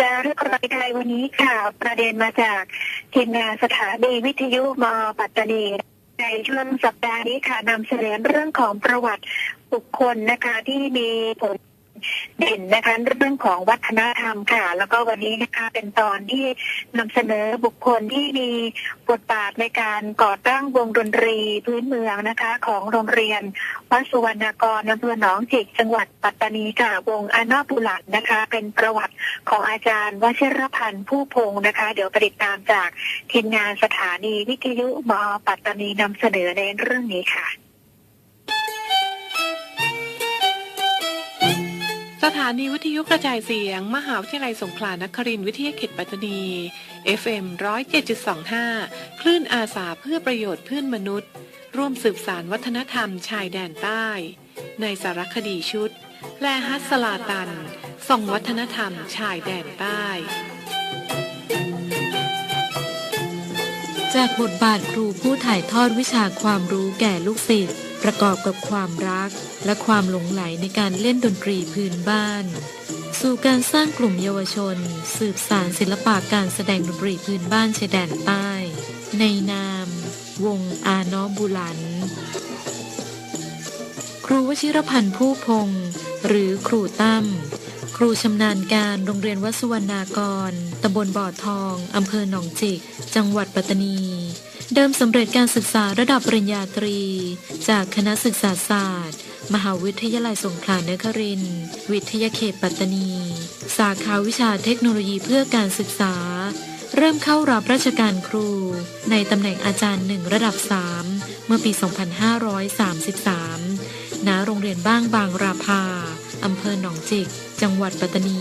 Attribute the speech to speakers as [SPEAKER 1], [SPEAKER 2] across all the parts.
[SPEAKER 1] จะเรื่องรายการวันนี้ค่ะ ประเด็นมาจากทีมงานสถานีวิทยุมปัตตานีในช่วงสัปดาห์นี้ค่ะนำเสนอเรื่องของประวัติบุคคลนะคะที่มีผล เด่นนะคะเรื่องของวัฒนธรรมค่ะ แล้วก็วันนี้นะคะเป็นตอนที่นำเสนอบุคคลที่มีบทบาทในการก่อตั้งวงดนตรีพื้นเมืองนะคะ ของโรงเรียนวัดสุวรรณกรอำเภอหนองจิกจังหวัดปัตตานีค่ะวงอานาบุลัดนะคะ เป็นประวัติของอาจารย์วชิรพันธ์ผู้พงศ์นะคะ เดี๋ยวไปติดตามจากทีมงานสถานีวิทยุมอปัตตานีนำเสนอในเรื่องนี้ค่ะ
[SPEAKER 2] สถานีวิทยุกระจายเสียง มหาวิทยาลัยสงขลานครินทร์วิทยาเขตปัตตานี FM 107.25 คลื่นอาสาเพื่อประโยชน์เพื่อนมนุษย์ ร่วมสืบสารวัฒนธรรมชายแดนใต้ ในสารคดีชุด แลฮัสสลาตัน ส่งวัฒนธรรมชายแดนใต้
[SPEAKER 3] จากบทบาทครูผู้ถ่ายทอดวิชาความรู้แก่ลูกศิษย์ ประกอบกับความรักและความหลงไหลในการเล่นดนตรีพื้นบ้าน สู่การสร้างกลุ่มเยาวชน สืบสารศิลปะการแสดงดนตรีพื้นบ้านชายแดนใต้ ในนาม วงอาน้อบุหลัน ครูวชิรพันธ์ผู้พงศ์หรือครูตั้มครูชำนาญการโรงเรียนวัดสุวรรณากร ตำบลบ่อทอง อำเภอหนองจิก จังหวัดปัตตานี เดิมสำเร็จการศึกษาระดับปริญญาตรี จากคณะศึกษาศาสตร์ มหาวิทยาลัยสงขลานครินทร์วิทยาเขตปัตตานี สาขาวิชาเทคโนโลยีเพื่อการศึกษา เริ่มเข้ารับราชการครู ในตำแหน่งอาจารย์หนึ่งระดับ 3 เมื่อปี 2533 ณ โรงเรียนบ้างบางราภาอำเภอหนองจิก จังหวัดปัตตานี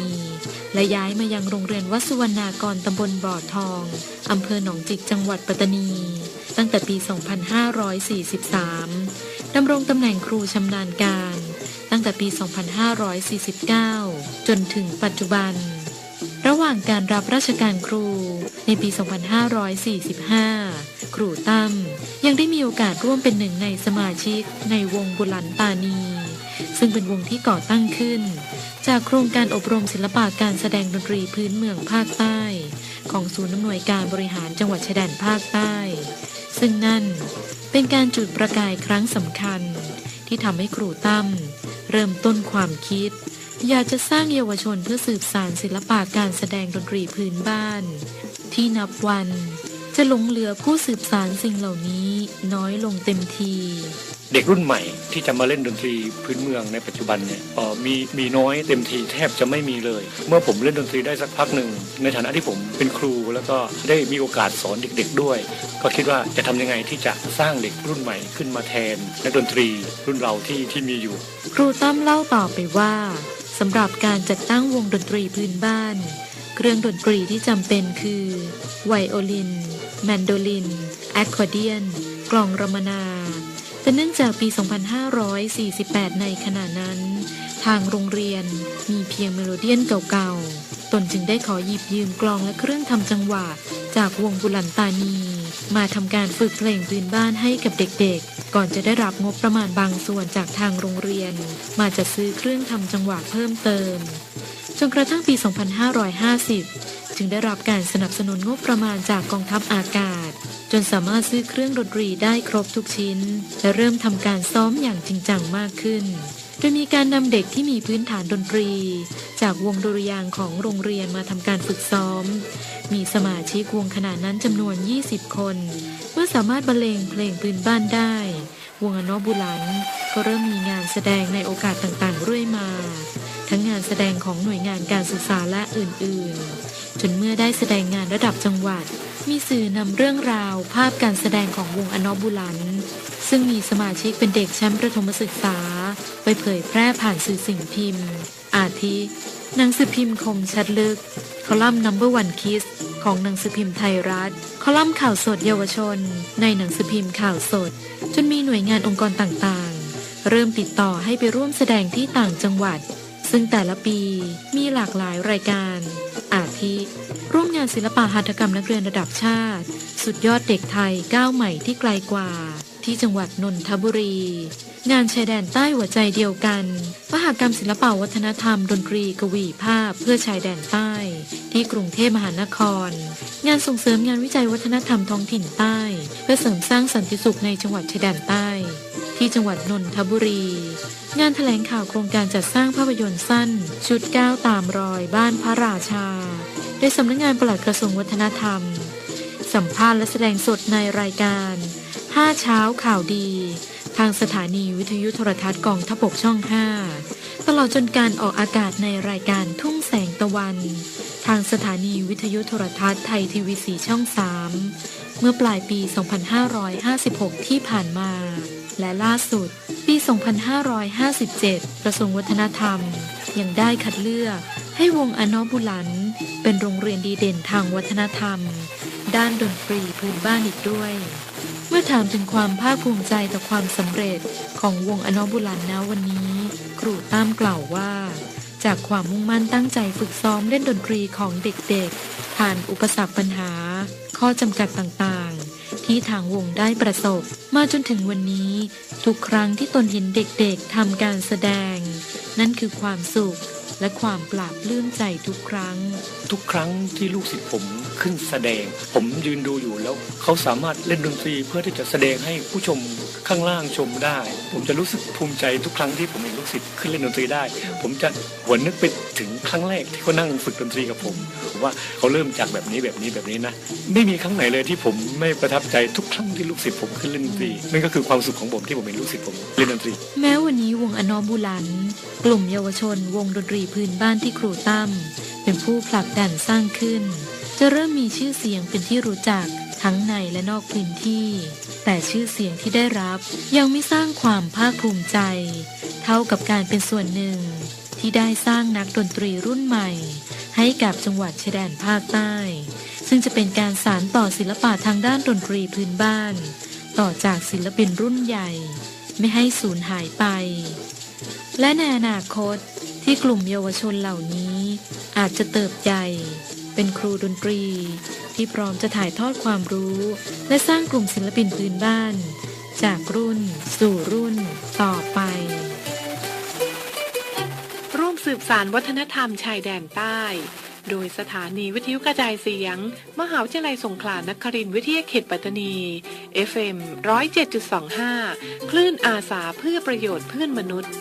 [SPEAKER 3] และย้ายมายังโรงเรียนวัดสุวรรณากรตำบลบ่อทอง อำเภอหนองจิกจังหวัดปัตตานี ตั้งแต่ปี 2543 ดำรงตำแหน่งครูชำนาญการ ตั้งแต่ปี 2549 จนถึงปัจจุบัน ระหว่างการรับราชการครูในปี 2545ครูตั้มยังได้มีโอกาสร่วมเป็นหนึ่งในสมาชิกในวงบุลันตานี ซึ่งเป็นวงที่ก่อตั้งขึ้น จากโครงการอบรมศิลปะการแสดงดนตรีพื้นเมืองภาคใต้ ของศูนย์อำนวยการบริหารจังหวัดชายแดนภาคใต้ ซึ่งนั่นเป็นการจุดประกายครั้งสำคัญ ที่ทำให้ครูตั้มเริ่มต้นความคิด อยากจะสร้างเยาวชนเพื่อสืบสารศิลปะการแสดงดนตรีพื้นบ้าน ที่นับวัน จะหลงเหลือผู้สืบสารสิ่งเหล่านี้น้อยลงเต็มที
[SPEAKER 4] เด็กรุ่นใหม่ที่จะมาเล่นดนตรีพื้นเมืองในปัจจุบันเนี่ยเอ่อมีมีน้อยเต็มทีแทบจะไม่มีเลย เมื่อผมเล่นดนตรีได้สักพักหนึ่งในฐานะที่ผมเป็นครูแล้วก็ได้มีโอกาสสอนเด็ก ๆด้วย ก็คิดว่าจะทำยังไงที่จะสร้างเด็กรุ่นใหม่ขึ้นมาแทนนักดนตรีรุ่นเราที่ที่มีอยู่
[SPEAKER 3] ครูตั้มเล่าต่อไปว่าสำหรับการจัดตั้งวงดนตรีพื้นบ้าน เครื่องดนตรีที่จำเป็นคือไวโอลิน แมนโดลิน แอคคอร์เดียน กลองรมนาแต่เนื่องจากปี 2548 ในขณะนั้น ทางโรงเรียนมีเพียงเมโลเดียนเก่าๆ ตนจึงได้ขอหยิบยืมกลองและเครื่องทำจังหวะ จากวงบุลันตานี มาทำการฝึกเพลงพื้นบ้านให้กับเด็กๆ ก่อนจะได้รับงบประมาณบางส่วนจากทางโรงเรียน มาจัดซื้อเครื่องทำจังหวะเพิ่มเติม จนกระทั่งปี 2550 จึงได้รับการสนับสนุนงบประมาณจากกองทัพอากาศ จนสามารถซื้อเครื่องดนตรีได้ครบทุกชิ้น และเริ่มทำการซ้อมอย่างจริงจังมากขึ้น โดยมีการนำเด็กที่มีพื้นฐานดนตรี จากวงดุริยางของโรงเรียนมาทำการฝึกซ้อม มีสมาชิกวงขนาดนั้นจำนวน 20 คน เมื่อสามารถบรรเลงเพลงพื้นบ้านได้ วงอนอบุลันก็เริ่มมีงานแสดงในโอกาสต่างๆเรื่อยมา ทั้งงานแสดงของหน่วยงานการศึกษาและอื่นๆ จนเมื่อได้แสดงงานระดับจังหวัด มีสื่อนำเรื่องราวภาพการแสดงของวงอนอบุลัน ซึ่งมีสมาชิกเป็นเด็กชั้นประถมศึกษา ไปเผยแพร่ผ่านสื่อสิ่งพิมพ์ อาทิหนังสือพิมพ์คมชัดลึก คอลัมน์ Number One Kiss ของหนังสือพิมพ์ไทยรัฐ คอลัมน์ข่าวสดเยาวชน ในหนังสือพิมพ์ข่าวสด จนมีหน่วยงานองค์กรต่างๆ เริ่มติดต่อให้ไปร่วมแสดงที่ต่างจังหวัด ซึ่งแต่ละปีมีหลากหลายรายการ อาทิ ร่วมงานศิลปะหัตถกรรมนักเรียนระดับชาติ สุดยอดเด็กไทยก้าวใหม่ที่ไกลกว่า ที่จังหวัดนนทบุรี งานชายแดนใต้หัวใจเดียวกันมหากรรมศิลปวัฒนธรรม ดนตรีกวีภาพเพื่อชายแดนใต้ ที่กรุงเทพมหานคร งานส่งเสริมงานวิจัยวัฒนธรรมท้องถิ่นใต้ เพื่อเสริมสร้างสันติสุขในจังหวัดชายแดนใต้ ที่จังหวัดนนทบุรี งานแถลงข่าวโครงการจัดสร้างภาพยนตร์สั้น ชุดก้าวตามรอยบ้านพระราชา โดยสำนักงานปลัดกระทรวงวัฒนธรรม สัมภาษณ์และแสดงสดในรายการ 5 เช้าข่าวดี ทางสถานีวิทยุโทรทัศน์กองทพบกช่อง 5 ตลอดจนการออกอากาศในรายการทุ่งแสงตะวัน ทางสถานีวิทยุโทรทัศน์ไทยทีวีสีช่อง 3 เมื่อปลายปี 2556 ที่ผ่านมา และล่าสุด ปี 2557 กระทรวงวัฒนธรรม ยังได้คัดเลือกให้วงอนอบุลัน เป็นโรงเรียนดีเด่นทางวัฒนธรรม ด้านดนตรีพื้นบ้านอีกด้วย เมื่อถามถึงความภาคภูมิใจต่อความสำเร็จของวงอนอบุลันนะวันนี้ ครูตั้มกล่าวว่า จากความมุ่งมั่นตั้งใจฝึกซ้อมเล่นดนตรีของเด็กๆ ผ่านอุปสรรคปัญหา ข้อจำกัดต่างๆ ที่ทางวงได้ประสบ มาจนถึงวันนี้ ทุกครั้งที่ตนเห็นเด็กๆทำการแสดง นั่นคือความสุขและความปราบปลื้มใจทุกครั้ง
[SPEAKER 4] ทุกครั้งที่ลูกศิษย์ผม ขึ้นแสดง ผมยืนดูอยู่แล้ว เขาสามารถเล่นดนตรีเพื่อที่จะแสดงให้ผู้ชมข้างล่างชมได้ ผมจะรู้สึกภูมิใจทุกครั้งที่ผมเห็นลูกศิษย์ขึ้นเล่นดนตรีได้ ผมจะหวนนึกไปถึงครั้งแรกที่เขานั่งฝึกดนตรีกับผมว่าเขาเริ่มจากแบบนี้แบบนี้แบบนี้นะไม่มีครั้งไหนเลยที่ผมไม่ประทับใจทุกครั้งที่ลูกศิษย์ผมขึ้นเล่นดนตรีนั่นก็คือความสุขของผมที่ผมเห็นลูกศิษย์ผมเล่นดนตรี
[SPEAKER 3] แม้วันนี้วงอนอบุลัน กลุ่มเยาวชน วงดนตรีพื้นบ้านที่ครูตั้มเป็นผู้ผลักดันสร้างขึ้น จะเริ่มมีชื่อเสียงเป็นที่รู้จักทั้งในและนอกพื้นที่ แต่ชื่อเสียงที่ได้รับยังไม่สร้างความภาคภูมิใจ เท่ากับการเป็นส่วนหนึ่ง ที่ได้สร้างนักดนตรีรุ่นใหม่ ให้กับจังหวัดชายแดนภาคใต้ ซึ่งจะเป็นการสานต่อศิลปะทางด้านดนตรีพื้นบ้าน ต่อจากศิลปินรุ่นใหญ่ ไม่ให้สูญหายไป และในอนาคตที่กลุ่มเยาวชนเหล่านี้ อาจจะเติบใหญ่ เป็นครูดนตรี ที่พร้อมจะถ่ายทอดความรู้ และสร้างกลุ่มศิลปินพื้นบ้าน จากรุ่น สู่รุ่น ต่อไป
[SPEAKER 2] ร่วมสืบสารวัฒนธรรมชายแดนใต้ โดยสถานีวิทยุกระจายเสียง มหาวิทยาลัยสงขลานครินทร์วิทยาเขตปัตตานี FM 107.25 คลื่นอาสาเพื่อประโยชน์เพื่อนมนุษย์